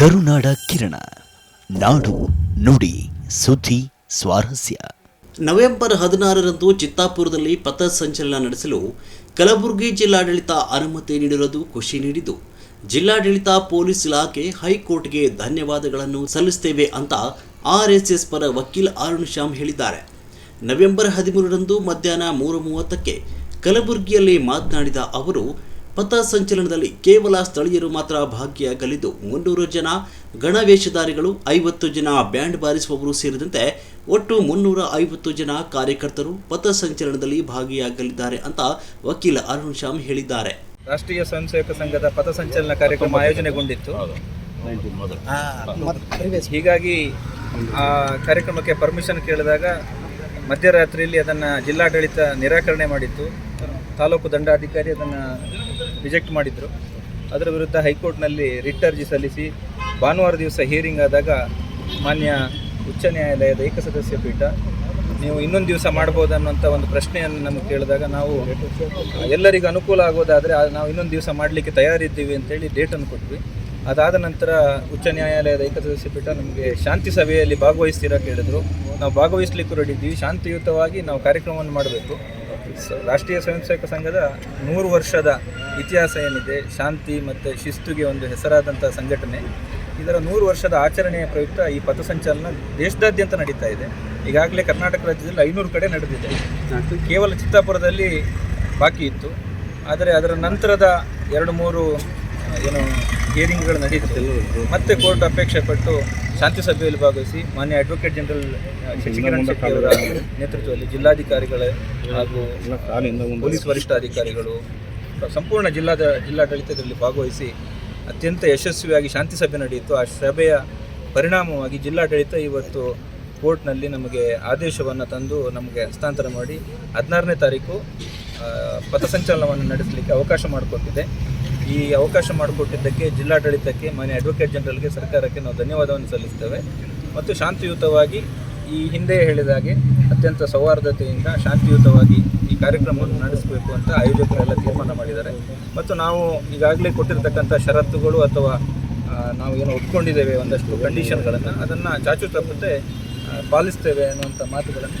ಕರುನಾಡ ಕಿರಣ. ನಾಡು ನುಡಿ, ಸುದ್ದಿ, ಸ್ವಾರಸ್ಯ. ನವೆಂಬರ್ ಹದಿನಾರರಂದು ಚಿತ್ತಾಪುರದಲ್ಲಿ ಪಥಸಂಚಲನ ನಡೆಸಲು ಕಲಬುರಗಿ ಜಿಲ್ಲಾಡಳಿತ ಅನುಮತಿ ನೀಡಿರುವುದು ಖುಷಿ ನೀಡಿದ್ದು, ಜಿಲ್ಲಾಡಳಿತ ಪೊಲೀಸ್ ಇಲಾಖೆ ಹೈಕೋರ್ಟ್ಗೆ ಧನ್ಯವಾದಗಳನ್ನು ಸಲ್ಲಿಸುತ್ತೇವೆ ಅಂತ ಆರ್ಎಸ್ಎಸ್ ಪರ ವಕೀಲ ಅರುಣ್ ಶ್ಯಾಮ್ ಹೇಳಿದ್ದಾರೆ. ನವೆಂಬರ್ ಹದಿಮೂರರಂದು ಮಧ್ಯಾಹ್ನ ಮೂರು ಮೂವತ್ತಕ್ಕೆ ಕಲಬುರಗಿಯಲ್ಲಿ ಮಾತನಾಡಿದ ಅವರು ಪಥಸಂಚಲನದಲ್ಲಿ ಕೇವಲ ಸ್ಥಳೀಯರು ಮಾತ್ರ ಭಾಗಿಯಾಗಲಿದ್ದು ಮುನ್ನೂರು ಜನ ಗಣವೇಷಧಾರಿಗಳು ಐವತ್ತು ಜನ ಬ್ಯಾಂಡ್ ಬಾರಿಸುವವರು ಸೇರಿದಂತೆ ಒಟ್ಟು ಮುನ್ನೂರ ಐವತ್ತು ಜನ ಕಾರ್ಯಕರ್ತರು ಪಥಸಂಚಲನದಲ್ಲಿ ಭಾಗಿಯಾಗಲಿದ್ದಾರೆ ಅಂತ ವಕೀಲ ಅರುಣ್ ಶ್ಯಾಮ್ ಹೇಳಿದ್ದಾರೆ. ರಾಷ್ಟ್ರೀಯ ಸ್ವಯಂ ಸೇವಕ ಸಂಘದ ಪಥಸಂಚಲನ ಕಾರ್ಯಕ್ರಮ ಆಯೋಜನೆಗೊಂಡಿತ್ತು. ಹೀಗಾಗಿ ಆ ಕಾರ್ಯಕ್ರಮಕ್ಕೆ ಪರ್ಮಿಷನ್ ಕೇಳಿದಾಗ ಮಧ್ಯರಾತ್ರಿಯಲ್ಲಿ ಅದನ್ನು ಜಿಲ್ಲಾಡಳಿತ ನಿರಾಕರಣೆ ಮಾಡಿತ್ತು. ತಾಲೂಕು ದಂಡಾಧಿಕಾರಿ ಅದನ್ನು ರಿಜೆಕ್ಟ್ ಮಾಡಿದರು. ಅದರ ವಿರುದ್ಧ ಹೈಕೋರ್ಟ್ನಲ್ಲಿ ರಿಟ್ ಅರ್ಜಿ ಸಲ್ಲಿಸಿ ಭಾನುವಾರ ದಿವಸ ಹಿಯರಿಂಗ್ ಆದಾಗ ಮಾನ್ಯ ಉಚ್ಚ ನ್ಯಾಯಾಲಯದ ಏಕಸದಸ್ಯ ಪೀಠ, ನೀವು ಇನ್ನೊಂದು ದಿವಸ ಮಾಡ್ಬೋದು ಅನ್ನೋಂಥ ಒಂದು ಪ್ರಶ್ನೆಯನ್ನು ನಮಗೆ ಕೇಳಿದಾಗ ನಾವು ಎಲ್ಲರಿಗೂ ಅನುಕೂಲ ಆಗೋದಾದರೆ ನಾವು ಇನ್ನೊಂದು ದಿವಸ ಮಾಡಲಿಕ್ಕೆ ತಯಾರಿದ್ದೀವಿ ಅಂತೇಳಿ ಡೇಟನ್ನು ಕೊಟ್ವಿ. ಅದಾದ ನಂತರ ಉಚ್ಚ ನ್ಯಾಯಾಲಯದ ಏಕಸದಸ್ಯ ಪೀಠ ನಮಗೆ ಶಾಂತಿ ಸಭೆಯಲ್ಲಿ ಭಾಗವಹಿಸ್ತೀರಾ ಕೇಳಿದ್ರು. ನಾವು ಭಾಗವಹಿಸ್ಲಿಕ್ಕೂ ರೆಡಿದ್ದೀವಿ ಶಾಂತಿಯುತವಾಗಿ ನಾವು ಕಾರ್ಯಕ್ರಮವನ್ನು ಮಾಡಬೇಕು. ರಾಷ್ಟ್ರೀಯ ಸ್ವಯಂ ಸೇವಕ ಸಂಘದ ನೂರು ವರ್ಷದ ಇತಿಹಾಸ ಏನಿದೆ ಶಾಂತಿ ಮತ್ತು ಶಿಸ್ತುಗೆ ಒಂದು ಹೆಸರಾದಂಥ ಸಂಘಟನೆ. ಇದರ ನೂರು ವರ್ಷದ ಆಚರಣೆಯ ಪ್ರಯುಕ್ತ ಈ ಪಥಸಂಚಲನ ದೇಶದಾದ್ಯಂತ ನಡೀತಾ ಇದೆ. ಈಗಾಗಲೇ ಕರ್ನಾಟಕ ರಾಜ್ಯದಲ್ಲಿ ಐನೂರು ಕಡೆ ನಡೆದಿದೆ. ಕೇವಲ ಚಿತ್ತಾಪುರದಲ್ಲಿ ಬಾಕಿ ಇತ್ತು. ಆದರೆ ಅದರ ನಂತರದ ಎರಡು ಮೂರು ಏನು ಹಿಯರಿಂಗ್ಗಳು ನಡೆಯುತ್ತೆ ಮತ್ತೆ ಕೋರ್ಟ್ ಅಪೇಕ್ಷೆ ಪಟ್ಟು ಶಾಂತಿ ಸಭೆಯಲ್ಲಿ ಭಾಗವಹಿಸಿ ಮಾನ್ಯ ಅಡ್ವೊಕೇಟ್ ಜನರಲ್ ಶಶಿಕಿರಣ್ ಶೆಟ್ಟಿ ಅವರ ನೇತೃತ್ವದಲ್ಲಿ ಜಿಲ್ಲಾಧಿಕಾರಿಗಳ ಹಾಗೂ ಪೊಲೀಸ್ ವರಿಷ್ಠಾಧಿಕಾರಿಗಳು ಸಂಪೂರ್ಣ ಜಿಲ್ಲಾದ ಜಿಲ್ಲಾಡಳಿತದಲ್ಲಿ ಭಾಗವಹಿಸಿ ಅತ್ಯಂತ ಯಶಸ್ವಿಯಾಗಿ ಶಾಂತಿ ಸಭೆ ನಡೆಯಿತು. ಆ ಸಭೆಯ ಪರಿಣಾಮವಾಗಿ ಜಿಲ್ಲಾಡಳಿತ ಇವತ್ತು ಕೋರ್ಟ್ನಲ್ಲಿ ನಮಗೆ ಆದೇಶವನ್ನು ತಂದು ನಮಗೆ ಹಸ್ತಾಂತರ ಮಾಡಿ ಹದಿನಾರನೇ ತಾರೀಕು ಪಥಸಂಚಲನವನ್ನು ನಡೆಸಲಿಕ್ಕೆ ಅವಕಾಶ ಮಾಡಿಕೊಟ್ಟಿದೆ. ಈ ಅವಕಾಶ ಮಾಡಿಕೊಟ್ಟಿದ್ದಕ್ಕೆ ಜಿಲ್ಲಾಡಳಿತಕ್ಕೆ, ಮಾನ್ಯ ಅಡ್ವೊಕೇಟ್ ಜನರಲ್ಗೆ ಸರ್ಕಾರಕ್ಕೆ ನಾವು ಧನ್ಯವಾದವನ್ನು ಸಲ್ಲಿಸ್ತೇವೆ. ಮತ್ತು ಶಾಂತಿಯುತವಾಗಿ ಈ ಹಿಂದೆ ಹೇಳಿದ ಹಾಗೆ ಅತ್ಯಂತ ಸೌಹಾರ್ದತೆಯಿಂದ ಶಾಂತಿಯುತವಾಗಿ ಈ ಕಾರ್ಯಕ್ರಮವನ್ನು ನಡೆಸಬೇಕು ಅಂತ ಆಯೋಜಕರೆಲ್ಲ ತೀರ್ಮಾನ ಮಾಡಿದ್ದಾರೆ. ಮತ್ತು ನಾವು ಈಗಾಗಲೇ ಕೊಟ್ಟಿರ್ತಕ್ಕಂಥ ಷರತ್ತುಗಳು ಅಥವಾ ನಾವು ಏನು ಒಪ್ಕೊಂಡಿದ್ದೇವೆ ಒಂದಷ್ಟು ಕಂಡೀಷನ್ಗಳನ್ನು ಅದನ್ನು ಚಾಚು ತಪ್ಪದೆ ಪಾಲಿಸ್ತೇವೆ ಅನ್ನುವಂಥ ಮಾತುಗಳನ್ನು